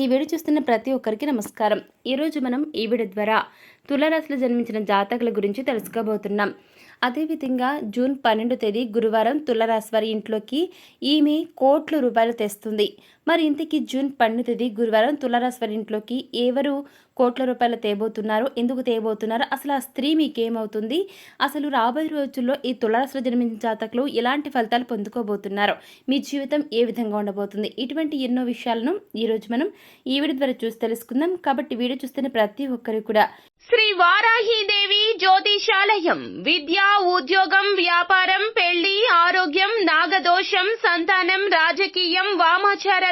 ఈ వీడియో చూస్తున్న ప్రతి ఒక్కరికి నమస్కారం. ఈరోజు మనం ఈ వీడియో ద్వారా తులారాశిలో జన్మించిన జాతకుల గురించి తెలుసుకోబోతున్నాం. అదేవిధంగా జూన్ పన్నెండు తేదీ గురువారం తులారాశి వారి ఇంట్లోకి ఈమె కోట్ల రూపాయలు తెస్తుంది. మరి ఇంతకీ జూన్ పన్నెండు తేదీ గురువారం తులారాశి వారి ఇంట్లోకి ఎవరు కోట్ల రూపాయలు తేబోతున్నారు? ఎందుకు తేబోతున్నారు? అసలు ఆ స్త్రీ మీకేమవుతుంది? అసలు రాబోయే రోజుల్లో ఈ తులారాశిలో జన్మించిన జాతకులు ఎలాంటి ఫలితాలు పొందుకోబోతున్నారు? మీ జీవితం ఏ విధంగా ఉండబోతుంది? ఇటువంటి ఎన్నో విషయాలను ఈరోజు మనం ఈ వీడియో ద్వారా చూసి తెలుసుకుందాం. కాబట్టి వీడియో చూస్తున్న ప్రతి ఒక్కరు కూడా శ్రీ వారాహీదేవి జ్యోతిషాలయం. విద్య ఉద్యోగం వ్యాపారం పెళ్ళి ఆరోగ్యం నాగదోషం సంతానం రాజకీయం వామాచార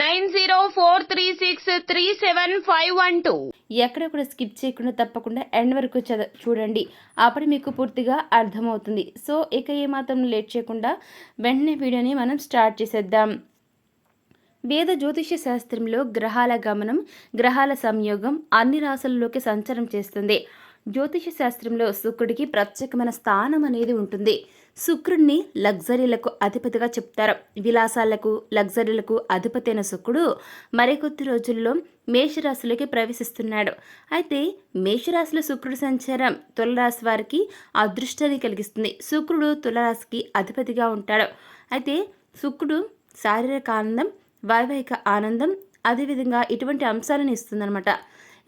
nine zero four three six three seven five one two. ఎక్కడ కూడా స్కిప్ చేయకుండా తప్పకుండా ఎండ్ వరకు చద చూడండి. అప్పుడు మీకు పూర్తిగా అర్థమవుతుంది. సో ఇక ఏమాత్రం లేట్ చేయకుండా వెంటనే వీడియోని మనం స్టార్ట్ చేసేద్దాం. వేద జ్యోతిష్య శాస్త్రంలో గ్రహాల గమనం గ్రహాల సంయోగం అన్ని రాశులలోకి సంచారం చేస్తుంది. జ్యోతిష శాస్త్రంలో శుక్రుడికి ప్రత్యేకమైన స్థానం అనేది ఉంటుంది. శుక్రుడిని లగ్జరీలకు అధిపతిగా చెప్తారు. విలాసాలకు లగ్జరీలకు అధిపతి అయిన శుక్రుడు మరికొద్ది రోజుల్లో మేషరాశిలోకి ప్రవేశిస్తున్నాడు. అయితే మేషరాశిలో శుక్రుడు సంచారం తులరాశి వారికి అదృష్టాన్ని కలిగిస్తుంది. శుక్రుడు తులరాశికి అధిపతిగా ఉంటాడు. అయితే శుక్రుడు శారీరక ఆనందం వైవాహిక ఆనందం అదేవిధంగా ఇటువంటి అంశాలను ఇస్తుందన్నమాట.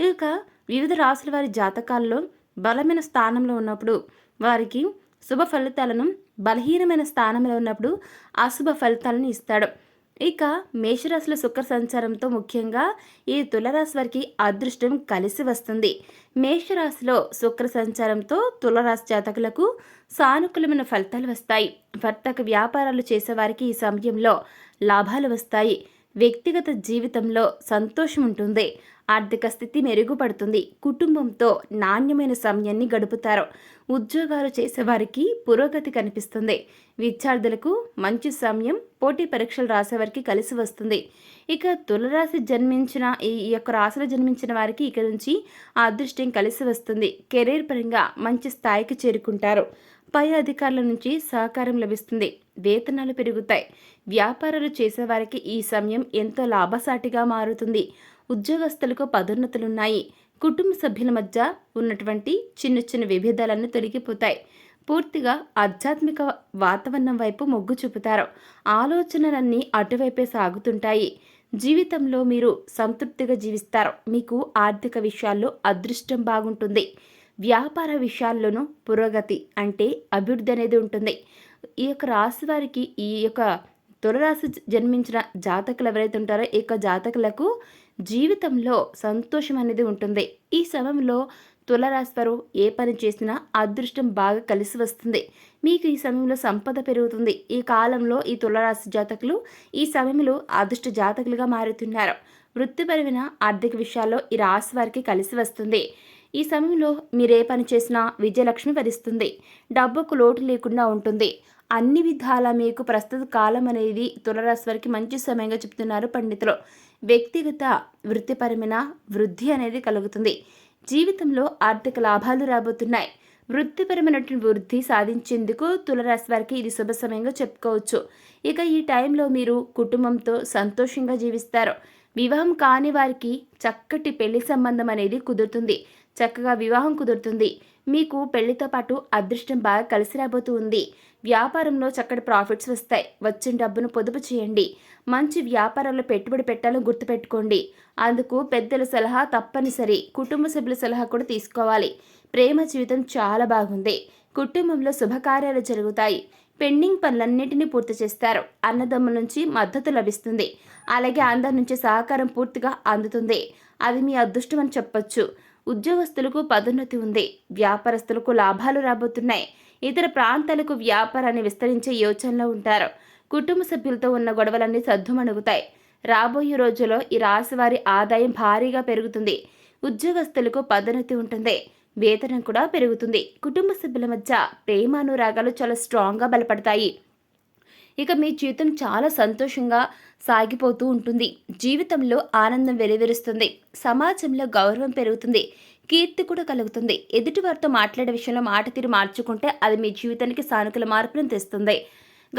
ఇక వివిధ రాసుల వారి జాతకాల్లో బలమైన స్థానంలో ఉన్నప్పుడు వారికి శుభ ఫలితాలను బలహీనమైన స్థానంలో ఉన్నప్పుడు అశుభ ఫలితాలను ఇస్తాడు. ఇక మేషరాశిలో శుక్ర సంచారంతో ముఖ్యంగా ఈ తులరాశి వారికి అదృష్టం కలిసి వస్తుంది. మేషరాశిలో శుక్ర సంచారంతో తులరాశి జాతకులకు సానుకూలమైన ఫలితాలు వస్తాయి. వర్తక వ్యాపారాలు చేసేవారికి ఈ సమయంలో లాభాలు వస్తాయి. వ్యక్తిగత జీవితంలో సంతోషం ఉంటుంది. ఆర్థిక స్థితి మెరుగుపడుతుంది. కుటుంబంతో నాణ్యమైన సమయాన్ని గడుపుతారు. ఉద్యోగాలు చేసేవారికి పురోగతి కనిపిస్తుంది. విద్యార్థులకు మంచి సమయం పోటీ పరీక్షలు రాసేవారికి కలిసి వస్తుంది. ఇక తులరాశి జన్మించిన ఈ యొక్క రాశిలో జన్మించిన వారికి ఇక నుంచి అదృష్టం కలిసి వస్తుంది. కెరీర్ పరంగా మంచి స్థాయికి చేరుకుంటారు. పై అధికారుల నుంచి సహకారం లభిస్తుంది. వేతనాలు పెరుగుతాయి. వ్యాపారాలు చేసేవారికి ఈ సమయం ఎంతో లాభసాటిగా మారుతుంది. ఉద్యోగస్తులకు పదోన్నతులున్నాయి. కుటుంబ సభ్యుల మధ్య ఉన్నటువంటి చిన్న చిన్న విభేదాలన్నీ తొలగిపోతాయి. పూర్తిగా ఆధ్యాత్మిక వాతావరణం వైపు మొగ్గు చూపుతారు. ఆలోచనలన్నీ అటువైపే సాగుతుంటాయి. జీవితంలో మీరు సంతృప్తిగా జీవిస్తారు. మీకు ఆర్థిక విషయాల్లో అదృష్టం బాగుంటుంది. వ్యాపార విషయాల్లోనూ పురోగతి అంటే అభివృద్ధి అనేది ఉంటుంది. ఈ యొక్క రాశి వారికి ఈ యొక్క తులరాశి జన్మించిన జాతకులు ఎవరైతే ఉంటారో ఈ యొక్క జాతకులకు జీవితంలో సంతోషం అనేది ఉంటుంది. ఈ సమయంలో తులరాశి వారు ఏ పని చేసినా అదృష్టం బాగా కలిసి వస్తుంది. మీకు ఈ సమయంలో సంపద పెరుగుతుంది. ఈ కాలంలో ఈ తులరాశి జాతకులు ఈ సమయంలో అదృష్ట జాతకులుగా మారుతున్నారు. వృత్తిపరమైన ఆర్థిక విషయాల్లో ఈ రాశి వారికి కలిసి వస్తుంది. ఈ సమయంలో మీరే పని చేసినా విజయలక్ష్మి వరిస్తుంది. డబ్బుకు లోటు లేకుండా ఉంటుంది. అన్ని విధాల మీకు ప్రస్తుత కాలం అనేది తులరాశి వారికి మంచి సమయంగా చెప్తున్నారు పండితులు. వ్యక్తిగత వృత్తిపరమైన వృద్ధి అనేది కలుగుతుంది. జీవితంలో ఆర్థిక లాభాలు రాబోతున్నాయి. వృత్తిపరమైనటువంటి వృద్ధి సాధించేందుకు తులరాశి వారికి ఇది శుభ సమయంగా చెప్పుకోవచ్చు. ఇక ఈ టైంలో మీరు కుటుంబంతో సంతోషంగా జీవిస్తారు. వివాహం కాని వారికి చక్కటి పెళ్ళి సంబంధం అనేది కుదురుతుంది. చక్కగా వివాహం కుదురుతుంది. మీకు పెళ్ళితో పాటు అదృష్టం బాగా కలిసి రాబోతూ ఉంది. వ్యాపారంలో చక్కటి ప్రాఫిట్స్ వస్తాయి. వచ్చిన డబ్బును పొదుపు చేయండి. మంచి వ్యాపారంలో పెట్టుబడి పెట్టాలని గుర్తుపెట్టుకోండి. అందుకు పెద్దల సలహా తప్పనిసరి. కుటుంబ సభ్యుల సలహా కూడా తీసుకోవాలి. ప్రేమ జీవితం చాలా బాగుంది. కుటుంబంలో శుభకార్యాలు జరుగుతాయి. పెండింగ్ పనులన్నింటినీ పూర్తి చేస్తారు. అన్నదమ్ముల నుంచి మద్దతు లభిస్తుంది. అలాగే అందరి నుంచి సహకారం పూర్తిగా అందుతుంది. అది మీ అదృష్టం అని చెప్పొచ్చు. ఉద్యోగస్తులకు పదోన్నతి ఉంది. వ్యాపారస్తులకు లాభాలు రాబోతున్నాయి. ఇతర ప్రాంతాలకు వ్యాపారాన్ని విస్తరించే యోచనలో ఉంటారు. కుటుంబ సభ్యులతో ఉన్న గొడవలన్నీ సద్దుమణుగుతాయి. రాబోయే రోజుల్లో ఈ రాశి వారి ఆదాయం భారీగా పెరుగుతుంది. ఉద్యోగస్తులకు పదోన్నతి ఉంటుంది. వేతనం కూడా పెరుగుతుంది. కుటుంబ సభ్యుల మధ్య ప్రేమానురాగాలు చాలా స్ట్రాంగ్గా బలపడతాయి. ఇక మీ జీవితం చాలా సంతోషంగా సాగిపోతూ ఉంటుంది. జీవితంలో ఆనందం వెలువరుస్తుంది. సమాజంలో గౌరవం పెరుగుతుంది. కీర్తి కూడా కలుగుతుంది. ఎదుటివారితో మాట్లాడే విషయంలో మాట తీరు మార్చుకుంటే అది మీ జీవితానికి సానుకూల మార్పులను తెస్తుంది.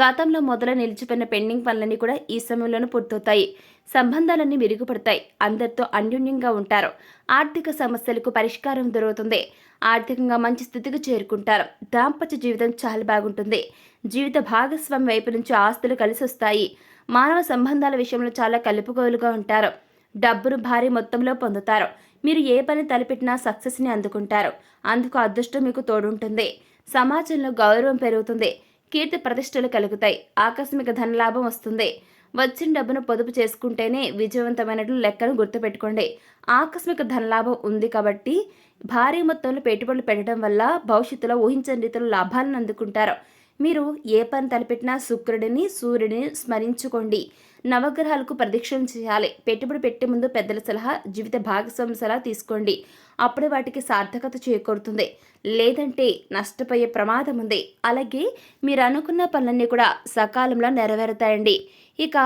గతంలో మొదలు నిలిచిపోయిన పెండింగ్ పనులన్నీ కూడా ఈ సమయంలోనే పూర్తవుతాయి. సంబంధాలన్నీ మెరుగుపడతాయి. అందరితో అన్యోన్యంగా ఉంటారు. ఆర్థిక సమస్యలకు పరిష్కారం దొరుకుతుంది. ఆర్థికంగా మంచి స్థితికి చేరుకుంటారు. దాంపత్య జీవితం చాలా బాగుంటుంది. జీవిత భాగస్వామి వైపు నుంచి ఆస్తులు కలిసి వస్తాయి. మానవ సంబంధాల విషయంలో చాలా కలుపుకోలుగా ఉంటారు. డబ్బును భారీ మొత్తంలో పొందుతారు. మీరు ఏ పని తలపెట్టినా సక్సెస్ని అందుకుంటారు. అందుకు అదృష్టం మీకు తోడుంటుంది. సమాజంలో గౌరవం పెరుగుతుంది. కీర్తి ప్రతిష్టలు కలుగుతాయి. ఆకస్మిక ధనలాభం వస్తుంది. వచ్చిన డబ్బును పొదుపు చేసుకుంటేనే విజయవంతమైనట్లు లెక్కను గుర్తుపెట్టుకోండి. ఆకస్మిక ధనలాభం ఉంది కాబట్టి భారీ మొత్తంలో పెట్టుబడులు పెట్టడం వల్ల భవిష్యత్తులో ఊహించని రీతిలో లాభాలను అందుకుంటారు. మీరు ఏ పని తలపెట్టినా శుక్రుడిని సూర్యుడిని స్మరించుకోండి. నవగ్రహాలకు ప్రదక్షిణ చేయాలి. పెట్టుబడి పెట్టే ముందు పెద్దల సలహా జీవిత భాగస్వామి సలహా తీసుకోండి. అప్పుడే వాటికి సార్థకత చేకూరుతుంది. లేదంటే నష్టపోయే ప్రమాదం ఉంది. అలాగే మీరు అనుకున్న పనులన్నీ కూడా సకాలంలో నెరవేరుతాయండి. ఇక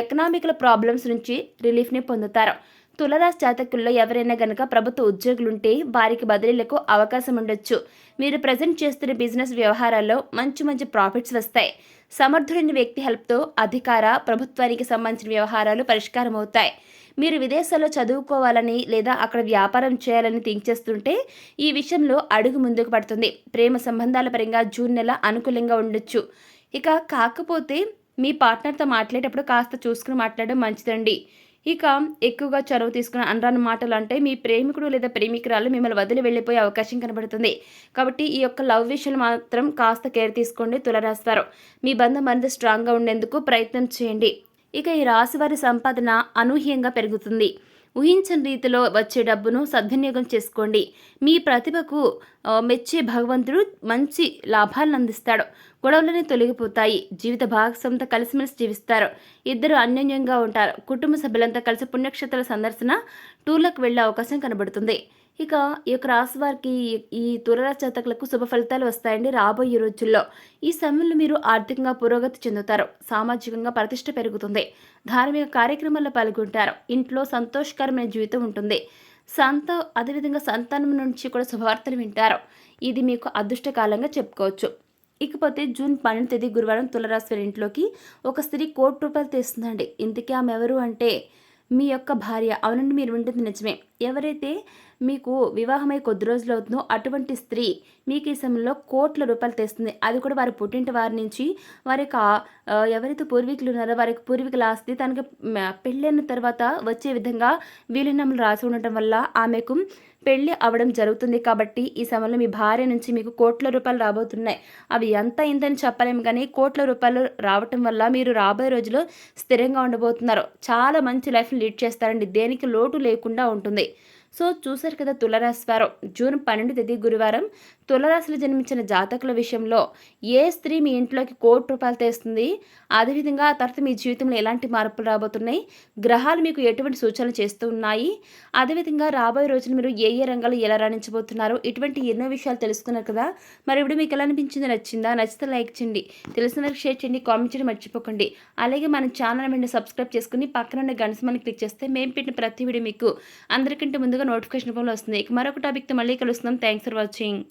ఎకనామికల్ ప్రాబ్లమ్స్ నుంచి రిలీఫ్ని పొందుతారు. తులరాశి జాతకుల్లో ఎవరైనా గనక ప్రభుత్వ ఉద్యోగులుంటే వారికి బదిలీలకు అవకాశం ఉండొచ్చు మీరు ప్రజెంట్ చేస్తున్న బిజినెస్ వ్యవహారాల్లో మంచి మంచి ప్రాఫిట్స్ వస్తాయి. సమర్థుడైన వ్యక్తి హెల్ప్తో అధికార ప్రభుత్వానికి సంబంధించిన వ్యవహారాలు పరిష్కారం అవుతాయి మీరు విదేశాల్లో చదువుకోవాలని లేదా అక్కడ వ్యాపారం చేయాలని థింక్ చేస్తుంటే ఈ విషయంలో అడుగు ముందుకు పడుతుంది. ప్రేమ సంబంధాల పరంగా జూన్ నెల అనుకూలంగా ఉండొచ్చు. ఇక కాకపోతే మీ పార్ట్నర్తో మాట్లాడేటప్పుడు కాస్త చూసుకుని మాట్లాడడం మంచిదండి. ఇక ఎక్కువగా చొరవ తీసుకున్న అనరాని మాటలు అంటే మీ ప్రేమికుడు లేదా ప్రేమికురాలు మిమ్మల్ని వదిలి వెళ్ళిపోయే అవకాశం కనబడుతుంది. కాబట్టి ఈ యొక్క లవ్ విషయాలు మాత్రం కాస్త కేర్ తీసుకోండి తులరాస్తారు మీ బంధం మరింత స్ట్రాంగ్గా ఉండేందుకు ప్రయత్నం చేయండి. ఇక ఈ రాశి వారి సంపాదన అనూహ్యంగా పెరుగుతుంది. ఊహించని రీతిలో వచ్చే డబ్బును సద్వినియోగం చేసుకోండి. మీ ప్రతిభకు మెచ్చే భగవంతుడు మంచి లాభాలను అందిస్తాడు. గొడవలన్నీ తొలగిపోతాయి. జీవిత భాగస్వామితో కలిసిమెలిసి జీవిస్తారు. ఇద్దరు అన్యోన్యంగా ఉంటారు. కుటుంబ సభ్యులంతా కలిసి పుణ్యక్షేత్రాల సందర్శన టూర్లకు వెళ్ళే అవకాశం కనబడుతుంది. ఇక ఈ యొక్క రాశి వారికి ఈ- ఈ శుభ ఫలితాలు వస్తాయండి రాబోయే రోజుల్లో. ఈ సమయంలో మీరు ఆర్థికంగా పురోగతి చెందుతారు. సామాజికంగా ప్రతిష్ట పెరుగుతుంది. ధార్మిక కార్యక్రమాల్లో పాల్గొంటారు. ఇంట్లో సంతోషకరమైన జీవితం ఉంటుంది. సంత అదేవిధంగా సంతానం నుంచి కూడా శుభవార్తలు వింటారు. ఇది మీకు అదృష్టకాలంగా చెప్పుకోవచ్చు. ఇకపోతే జూన్ పన్నెండు తేదీ గురువారం తులరాశి ఇంట్లోకి ఒక స్త్రీ కోటి రూపాయలు తెస్తుందండి. ఇంతకీ ఆమె ఎవరు అంటే మీ యొక్క భార్య. అవునండి మీరు వింటుంది నిజమే. ఎవరైతే మీకు వివాహమై కొద్ది రోజులు అవుతుందో అటువంటి స్త్రీ మీకు ఈ సమయంలో కోట్ల రూపాయలు తెస్తుంది. అది కూడా వారి పుట్టింటి వారి నుంచి వారి యొక్క ఎవరైతే పూర్వీకులు ఉన్నారో వారికి పూర్వీకుల ఆస్తి తనకి పెళ్ళైన తర్వాత వచ్చే విధంగా వీలునామలు రాసి ఉండటం వల్ల ఆమెకు పెళ్ళి అవడం జరుగుతుంది. కాబట్టి ఈ సమయంలో మీ భార్య నుంచి మీకు కోట్ల రూపాయలు రాబోతున్నాయి. అవి ఎంత ఇంతని చెప్పలేము కానీ కోట్ల రూపాయలు రావటం వల్ల మీరు రాబోయే రోజుల్లో స్థిరంగా ఉండబోతున్నారు. చాలా మంచి లైఫ్ని లీడ్ చేస్తారండి. దేనికి లోటు లేకుండా ఉంటుంది. సో చూశారు కదా తులరాశి వారం. జూన్ పన్నెండు తేదీ గురువారం తులరాశిలో జన్మించిన జాతకుల విషయంలో ఏ స్త్రీ మీ ఇంట్లోకి కోటి రూపాయలు తెస్తుంది? అదేవిధంగా తర్వాత మీ జీవితంలో ఎలాంటి మార్పులు రాబోతున్నాయి? గ్రహాలు మీకు ఎటువంటి సూచనలు చేస్తూ ఉన్నాయి అదేవిధంగా రాబోయే రోజున మీరు ఏ ఏ రంగాలు ఎలా రాణించబోతున్నారు? ఇటువంటి ఎన్నో విషయాలు తెలుసుకున్నారు కదా? మరి ఇప్పుడు మీకు ఎలా అనిపించింది? నచ్చిందా? నచ్చితే లైక్ చేయండి. తెలిసిన వరకు షేర్ చేయండి. కామెంట్ చేయడం మర్చిపోకండి. అలాగే మన ఛానల్ వెంటనే సబ్స్క్రైబ్ చేసుకుని పక్కన ఉన్న గంట మనం క్లిక్ చేస్తే మేము పెట్టిన ప్రతి వీడియో మీకు అందరికంటే ముందుగా నోటిఫికేషన్ రూపంలో వస్తుంది. మరొక టాపిక్తో మళ్ళీ కలుస్తున్నాం. Thanks for watching.